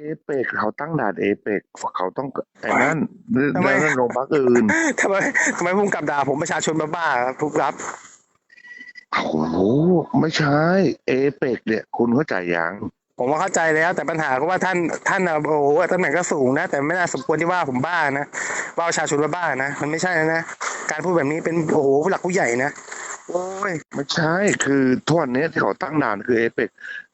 เอเปกเขาตั้งด่านเอเปกเขาต้องไอ้นั่นทำไมนั่นโรงพักอื่นทำไมทำไมพุ่งกับด่าผมประชาชนบ้าๆครับทุกรับโอ้โหไม่ใช่เอเปกเนี่ย คุณเข้าใจยังผมว่าเข้าใจแล้วแต่ปัญหาก็ว่าท่านท่านน่ะโอ้โหตำแหน่งก็สูงนะ แต่ไม่น่าสมควรที่ว่าผมบ้านะว่าประชาชนบ้าๆนะมันไม่ใช่นะ การพูดแบบนี้เป็นโอ้โหผู้หลักผู้ใหญ่นะ โอ้ยไม่ใช่คือทุกวันนี้ที่เขาตั้งด่านคือเอเปก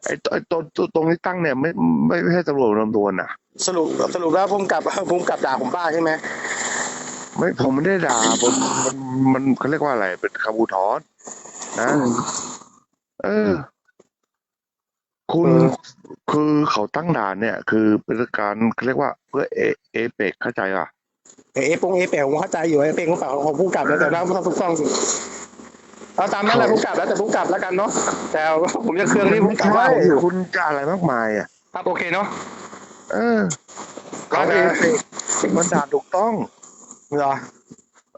ไอ้ตไอ้ตรงตรงตรงที่ตั้งเนี่ยไม่ไม่ไม่ใช่ตำรวจลำดวนอะ สรุปสรุปแล้วพุ่งกับพุ่งกับด่าผมบ้าใช่ไหมไม่ผมไม่ได้ด่าผมมันมันเขาเรียกว่าอะไรเป็นคำอุทธรณ์นะเออ คุณคือเขาตั้งด่านเนี่ย คือเป็นการเขาเรียกว่า เพื่อเอเอเปกเข้าใจป่ะเอปงเอเปผมเข้าใจอยู่เอเปงของเปล่าของพุ่งกับแล้วแต่เราไม่ต้องถูกต้องสิ เอาตามนั้นแหละพุ่งกับแล้วแต่พุ่งกับแล้วกันเนาะแต่ผมจะเครื่องที่พุ่งกับว่าผมอยู่คุณจะอะไรมากมายอะครับโอเคเนาะเออเขาเอเปกมันด่านถูกต้องเหรอ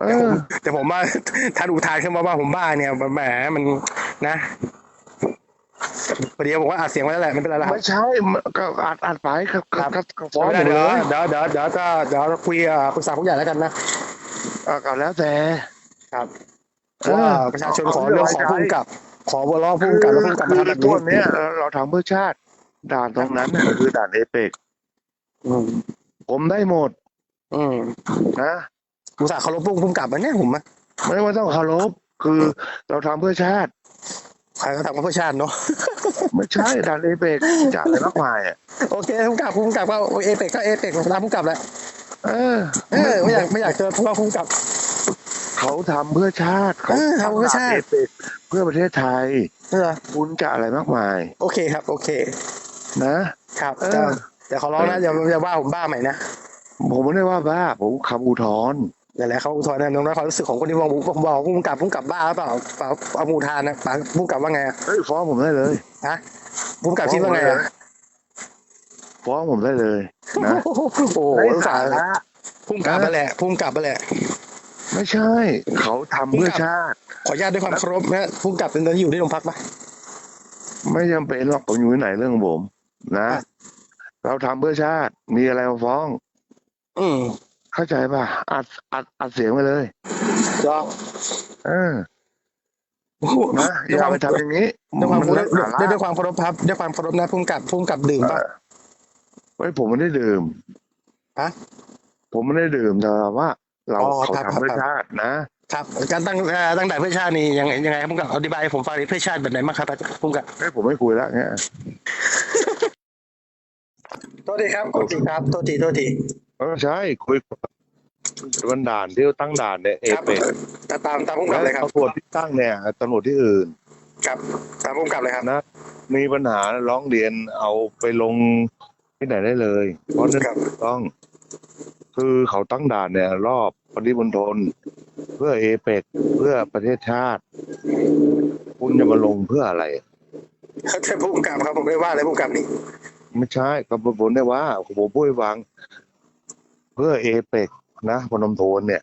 เออแต่ผมว่าท่านอุทานขึ้นมาว่าผมบ้าเนี่ยแหมมันนะพอดีผมว่าอัดเสียงไว้แล้วแหละไม่เป็นไรแล้วครับไม่ใช่มันก็อัดอัดไปครับครับก็ก็ฟ้องไม่หมได้ดเดี๋เลยวยเดี๋ยวเดี๋ยวเดี๋ยวจะเดี๋ยวคุยอ่าปรึกษาผู้ใหญ่แล้วกันนะอะก็แล้วแต่ครับเออ ว่าประชาชนขอเรื่องขอพุ่งกับ ขอบร้องพุ่งกับแล้วพุ่งกับมาคือทำแบบตันี้วเนี้ยเราเราทำเพื่อชาติ ด่านตรงนั้นน่ะคือด่านเอเปกอืมผมได้หมด อืมนะอุตส่าห์เคารพพุ่งพุ่งกับมันเนี่ยผมอะไม่ว่าต้องเคารพคือเราทำเพื่อชาติใครก็ทำมาเพื่อชาติเนาะไม่ใช่ด่านเอเปกจะอะไรมากมายอะโอเคพุ่งกับพุ่งกับก็เอเปกก็เอเปกของร้านพุ่งกับแหละเออ เออไม่อยากไม่อยากเจอเพราะว่าพุ่งกับ เขาทำเพื่อชาติเออทำเพื่อชาติด่น APEC เพื่อประเทศไทย เออคุณจะอะไรมากมายโอเคครับ โอเค นะ ครับเออ แต่แต่ขอร้องนะอย่าอย่าว่าผมบ้าใหม่นะผมไม่ได้ว่าบ้าผมคำอุทธรณ์อย่าแหละเขาอุทธรณ์นะน้องๆความรู้สึกของคนที่มองผมผมบอกพุ่งกับพุ่งกับบ้าหรือเปล่าเปล่าเอามูทานนะปาพุ่งกับว่าไงอะเฮ้ยฟ้องผมได้เลย ฮะพุ่งกับคิดว่าไงอะฟ้องผมได้เลยนะ โอ้โหไร้อุตส่าสาห์ระ พุ่งกับมาแหละพุ่งกับมาแหละ ไม่ใช่ เขาทำเพื่อชาติ ขออนุญาตด้วยความเคารพนะพุ่งกับเป็นตอนนี้อยู่ที่โรงพักปะไม่จำเป็นหรอกผมอยู่ที่ไหนเรื่องของผมนะอะเราทำเพื่อชาติ มีอะไรมาฟ้อง อืมเข้าใจป่ะ อัดอัดอัดเสียงไปเลย ก็ เออนะอย่าไปทำอย่างนี้ด้วยความมันเคารไร้พสาระด้วยความเคารพครับด้วยความเคารพนะพุ่งกับพุ่งกับดื่มปะ เฮ้ยผมไม่ได้ดื่มฮะ ผมไม่ได้ดื่มแต่ว่า เราอ๋อเขาครับทำเพื่อครับชาตินะครับการตั้งเอ่อตั้งด่านเพื่อชาตินี่ยังไงยังไงครับพุ่งกับอธิบายให้ผมฟังดิเพื่อชาติแบบไหนบ้างครับพุ่งกับเฮ้ยผมไม่คุยแล้วเงี้ยโทษทีครับโทษทีครับโทษทีโทษทีเออใช่คุยวันด่านที่เขาตั้งด่านเนี่ยเอครับเปกตามตามตามพุ่งกับเลยครับตำรวจที่ตั้งเนี่ยตำรวจที่อื่น ครับตามพุ่งกับเลยครับนะมีปัญหาร้องเรียนเอาไปลงที่ไหนได้เลย เพราะนั่นครับถูกต้อง คือเขาตั้งด่านเนี่ย รอบปฏิบัติทนเพื่อเอเปกเพื่อประเทศชาติ คุณจะมาลงเพื่ออะไรเขาจะพุ่งกับครับผมไม่ว่าอะไรพุ่งกับนี่ไม่ใช่กับผมได้ว่าผมพูดให้ฟัง เพื่อเอเปกนะพนมโทนเนี่ย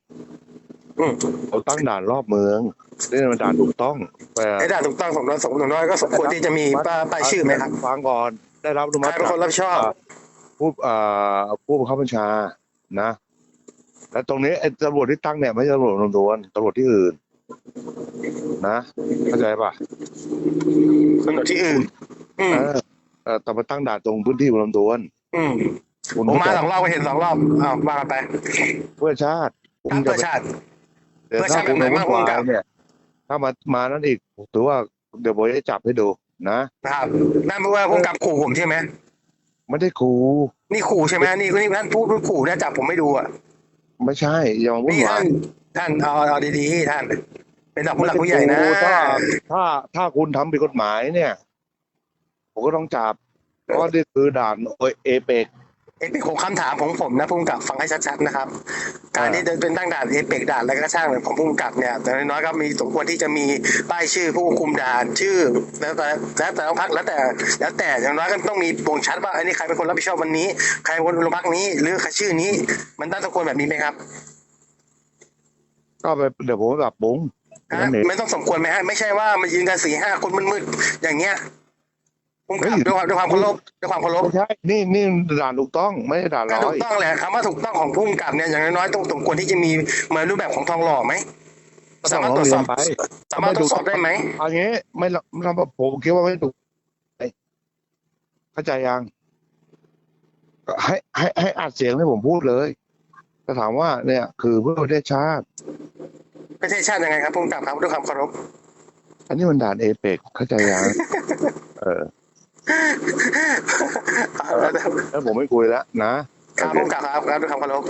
อืมเขาตั้งด่านรอบเมืองนี่มันด่านถูกต้องแต่ไอ้ด่านถูกต้องของเราสมน้อยก็สมควรที่จะมีป้ายป้ายชื่อไหมครับฟังก่อนได้รับอนุใคมัรติเป็นคนรับผิดชอบผู้เอ่อผู้บังคับบัญชา นะและตรงนี้ไอ้ตำรวจที่ตั้งเนี่ยไม่ใช่ตำรวจพนมโทนตำรวจที่อื่น นะเข้าใจป่ะตำรวจที่อื่น อืมเออเออแต่มาตั้งด่านตรงพื้นที่พนมโทนอืมคุณผมมาเข้าใจสองรอบก็เห็นสองรอบอ้าวว่ากันไปเพื่อชาติคุณครับจะเพื่อชาติเดี๋ยวเพื่อถ้าชาติคุณแบบไหนมาวุ่นบ้างวาครัยบเนี่ย ถ้ามามานั้นอีกถือว่าเดี๋ยวผมจะจับให้ดูนะนะครับนั่นแปลว่าพุ่งกับขู่ผมใช่ไหมไม่ได้คู นี่ขู่ใช่ไหมนี่นี่ท่านพูดขู่เนี่ยจับผมไม่ดูอะไม่ใช่อย่ามาวุ่นนี่วาท่ายนท่านเอาเอาดีๆท่าน เป็นหลักผู้หลักผู้ใหญ่นะ ถ้าถ้าถ้าคุณทำผิดกฎหมายเนี่ย ผมก็ต้องจับเพราะนี่คือด่านเอเปก เอเปกของคำถามของผมนะพุ่งกับฟังให้ชัดๆนะครับ การที่จะเป็นตั้งด่านเอเปกด่านอะไรก็ช่างเลยของพุ่งกับเนี่ยแต่น้อยๆก็มีสมควรที่จะมีป้ายชื่อผู้คุมด่านชื่อ แล้วแต่แล้วแต่โรงพักแล้วแต่ แล้วแต่อย่างน้อยก็ต้องมีบ่งชัดว่าไอ้นี่ใครเป็นคนรับผิดชอบวันนี้ ใครเป็นคนโรงพักนี้ หรือใครชื่อนี้ มันตั้งสมควรแบบนี้ไหมครับ ก็ไปเดี๋ยวผมปรับปรุงฮะนั่นเองไม่ต้องสมควรไหมฮะไม่ใช่ว่ามายืนกันสี่ห้าคนมืดๆอย่างเงี้ย ผพุ่มกับด้วยความด้วยความเคารพด้วยความเคารพไม่ใช่ นี่นี่ด่านถูกต้องไม่ได้ด่านก็ร้ถูอกยต้องแหละคำว่าถูกต้องของพุ่มกับเนี่ยอย่างน้อยๆต้องสมควรที่จะมีเหมือนรูปแบบของทองหล่อไหมก็ต้สาองมารถร้ตอรงวจเรีสยอนบไปสามารถตรวจสอบได้ไหมเอันนี้ไม่ละไม่ละผมคิดว่าไม่ถูกเข้าใจยังก็ให้ให้ให้อัดเสียงให้ผมพูดเลยก็ถามว่าเนี่ย คือเพื่อประเทศชาติประเทศชาติยังไงครับพุ่มกับครับด้วยความเคารพอันนี้มันด่านเอเปกเข้าใจยังเออ แล้วผมไม่คุยแล้วนะครับพุ่มกับครับครับด้วยความเคารพ